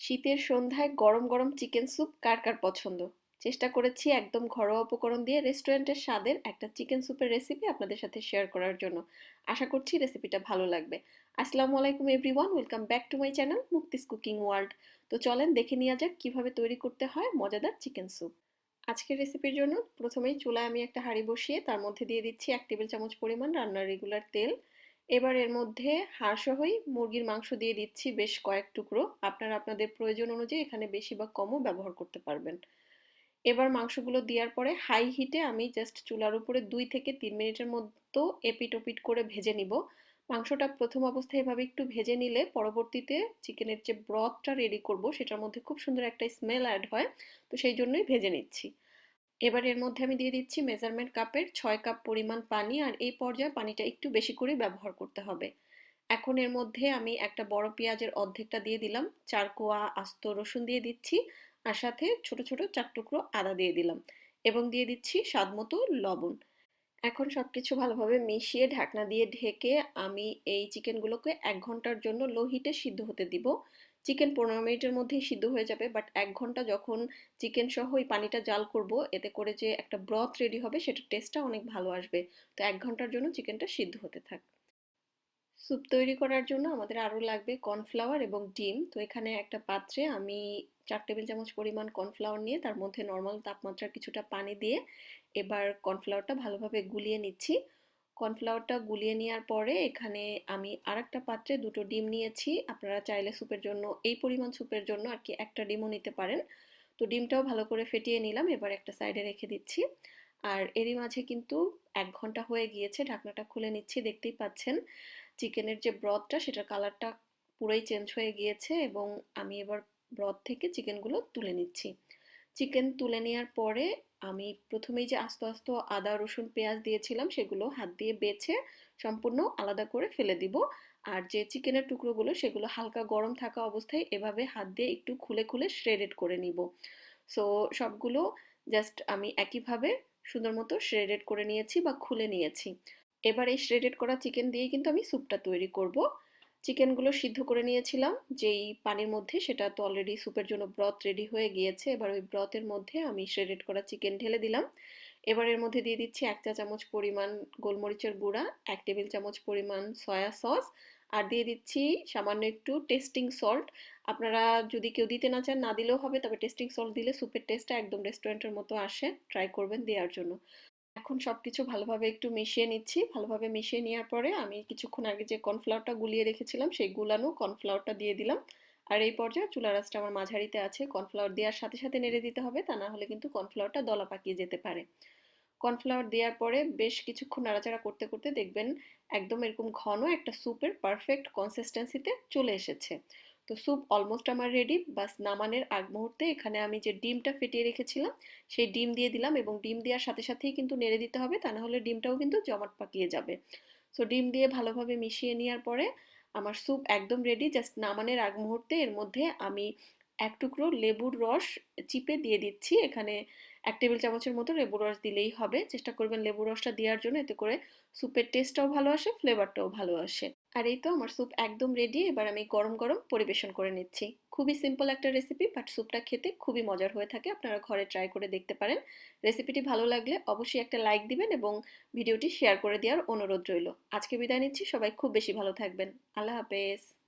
শীতের সন্ধ্যায় গরম গরম চিকেন স্যুপ কার কার পছন্দ? চেষ্টা করেছি একদম ঘরোয়া উপকরণ দিয়ে রেস্টুরেন্টের স্বাদের একটা চিকেন স্যুপের রেসিপি আপনাদের সাথে শেয়ার করার জন্য। আশা করছি রেসিপিটা ভালো লাগবে। আসসালামু আলাইকুম everyone welcome back to my channel Mukti's cooking world তো চলেন দেখে নেওয়া যাক কীভাবে তৈরি করতে হয় মজাদার চিকেন স্যুপ। আজকের রেসিপির জন্য প্রথমেই চুলায় আমি একটা হাঁড়ি বসিয়ে তার মধ্যে দিয়ে দিচ্ছি এক টেবিল চামচ পরিমাণ রান্নার রেগুলার তেল। এবার এর মধ্যে হাড়সহই মুরগির মাংস দিয়ে দিচ্ছি বেশ কয়েক টুকরো। আপনারা আপনাদের প্রয়োজন অনুযায়ী এখানে বেশি বা কমও ব্যবহার করতে পারবেন। এবার মাংসগুলো দেওয়ার পরে হাই হিটে আমি জাস্ট চুলার উপরে দুই থেকে তিন মিনিটের মতো এপিট ওপিট করে ভেজে নিব। মাংসটা প্রথম অবস্থায় এভাবে একটু ভেজে নিলে পরবর্তীতে চিকেনের যে ব্রথটা রেডি করব, সেটার মধ্যে খুব সুন্দর একটা স্মেল অ্যাড হয়। তো সেই জন্যই ভেজে নিচ্ছি। এবার এর মধ্যে আমি দিয়ে দিচ্ছি মেজারমেন্ট কাপের ছয় কাপ পরিমাণ পানি আর এই পর্যায়ে পানিটা একটু বেশি করে ব্যবহার করতে হবে। এখন এর মধ্যে আমি একটা বড় পেঁয়াজের অর্ধেকটা দিয়ে দিলাম, চার কোয়া আস্ত রসুন দিয়ে দিচ্ছি আর সাথে ছোট ছোট চার টুকরো আদা দিয়ে দিলাম এবং দিয়ে দিচ্ছি স্বাদ মতো লবণ। এখন সব কিছু ভালোভাবে মিশিয়ে ঢাকনা দিয়ে ঢেকে আমি এই চিকেনগুলোকে এক ঘণ্টার জন্য লো হিটে সিদ্ধ হতে দিব। চিকেন পনেরো মিনিটের মধ্যেই সিদ্ধ হয়ে যাবে। বাট এক ঘণ্টা যখন চিকেন সহ ওই পানিটা জাল করব, এতে করে যে একটা ব্রথ রেডি হবে, সেটার টেস্টটা অনেক ভালো আসবে। তো এক ঘণ্টার জন্য চিকেনটা সিদ্ধ হতে থাক। স্যুপ তৈরি করার জন্য আমাদের আরও লাগবে কর্নফ্লাওয়ার এবং ডিম। তো এখানে একটা পাত্রে আমি চার টেবিল চামচ পরিমাণ কর্নফ্লাওয়ার নিয়ে, তার মধ্যে নর্মাল তাপমাত্রার কিছুটা পানি দিয়ে এবার কর্নফ্লাওয়ারটা ভালোভাবে গুলিয়ে নিচ্ছি। কর্নফ্লাওয়ারটা গুলিয়ে নেওয়ার পরে এখানে আমি আর একটা পাত্রে দুটো ডিম নিয়েছি। আপনারা চাইলে স্যুপের জন্য, এই পরিমাণ স্যুপের জন্য আর কি একটা ডিমও নিতে পারেন। তো ডিমটাও ভালো করে ফেটিয়ে নিলাম, এবার একটা সাইডে রেখে দিচ্ছি। আর এরই মাঝে কিন্তু এক ঘণ্টা হয়ে গিয়েছে, ঢাকনাটা খুলে নিচ্ছি, দেখতেই পাচ্ছেন চিকেনের যে ব্রথটা সেটার কালারটা পুরোই চেঞ্জ হয়ে গিয়েছে এবং আমি এবার ব্রথ থেকে চিকেনগুলো তুলে নিচ্ছি। চিকেন তুলে নেওয়ার পরে আমি প্রথমেই যে আস্ত আস্ত আদা, রসুন, পেঁয়াজ দিয়েছিলাম, সেগুলো হাত দিয়ে বেছে সম্পূর্ণ আলাদা করে ফেলে দিব। আর যে চিকেনের টুকরোগুলো, সেগুলো হালকা গরম থাকা অবস্থায় এভাবে হাত দিয়ে একটু খুলে খুলে শ্রেডেড করে নিব। সো সবগুলো জাস্ট আমি একইভাবে সুন্দর মতো শ্রেডেড করে নিয়েছি বা খুলে নিয়েছি। এবার এই শ্রেডেড করা চিকেন দিয়েই কিন্তু আমি স্যুপটা তৈরি করব। চিকেনগুলো সিদ্ধ করে নিয়েছিলাম। যেই পানির মধ্যে সেটা তো অলরেডি স্যুপের জন্য ব্রথ রেডি হয়ে গিয়েছে। এবার ওই ব্রথের মধ্যে আমি শ্রেডেড করা চিকেন ঢেলে দিলাম। এবার এর মধ্যে দিয়ে দিচ্ছি এক চা চামচ পরিমাণ গোলমরিচের গুঁড়া, এক টেবিল চামচ পরিমাণ সয়া সস আর দিয়ে দিচ্ছি সামান্য একটু টেস্টিং সল্ট আপনারা যদি কেউ দিতে না চান, না দিলেও হবে, তবে টেস্টিং সল্ট দিলে স্যুপের টেস্টটা একদম রেস্টুরেন্টের মতো আসে। ট্রাই করবেন দেওয়ার জন্য। এখন সব কিছু ভালোভাবে একটু মিশিয়ে নিচ্ছি। ভালোভাবে মিশিয়ে নেওয়ার পরে আমি কিছুক্ষণ আগে যে কর্নফ্লাওয়ারটা গুলিয়ে রেখেছিলাম, সেই গুলানো কর্নফ্লাওয়ারটা দিয়ে দিলাম। আর এই পর্যায়ে চুলা রাসটা আমার মাঝারিতে আছে। কর্নফ্লাওয়ার দেওয়ার সাথে সাথে নেড়ে দিতে হবে, তা না হলে কিন্তু কর্নফ্লাওয়ারটা দলা পাকিয়ে যেতে পারে। কর্নফ্লাওয়ার দেওয়ার পরে বেশ কিছুক্ষণ নাড়াচাড়া করতে করতে দেখবেন একদম এরকম ঘন একটা স্যুপের পারফেক্ট কনসিস্টেন্সিতে চলে এসেছে। তো স্যুপ অলমোস্ট আমার রেডি বাস নামানের আগ মুহূর্তে এখানে আমি যে ডিমটা ফেটিয়ে রেখেছিলাম, সেই ডিম দিয়ে দিলাম এবং ডিম দেওয়ার সাথে সাথেই কিন্তু নেড়ে দিতে হবে, তা না হলে ডিমটাও কিন্তু জমাট পাকিয়ে যাবে। সো ডিম দিয়ে ভালোভাবে মিশিয়ে নেওয়ার পরে আমার স্যুপ একদম রেডি জাস্ট নামানের আগ মুহূর্তে এর মধ্যে আমি এক টুকরো লেবুর রস চিপে দিয়ে দিচ্ছি, এখানে এক টেবিল চামচের মতো লেবুর রস দিলেই হবে। চেষ্টা করবেন লেবুর রসটা দেওয়ার জন্য, এতে করে স্যুপের টেস্টটাও ভালো আসে ফ্লেভারটাও ভালো আসে। আর এই তো আমার স্যুপ একদম রেডি এবার আমি গরম গরম পরিবেশন করে নিচ্ছি। খুবই সিম্পল একটা রেসিপি বাট স্যুপটা খেতে খুবই মজার হয়ে থাকে। আপনারা ঘরে ট্রাই করে দেখতে পারেন। রেসিপিটি ভালো লাগলে অবশ্যই একটা লাইক দিবেন এবং ভিডিওটি শেয়ার করে দেওয়ার অনুরোধ রইল। আজকে বিদায় নিচ্ছি, সবাই খুব বেশি ভালো থাকবেন। আল্লাহ হাফেজ।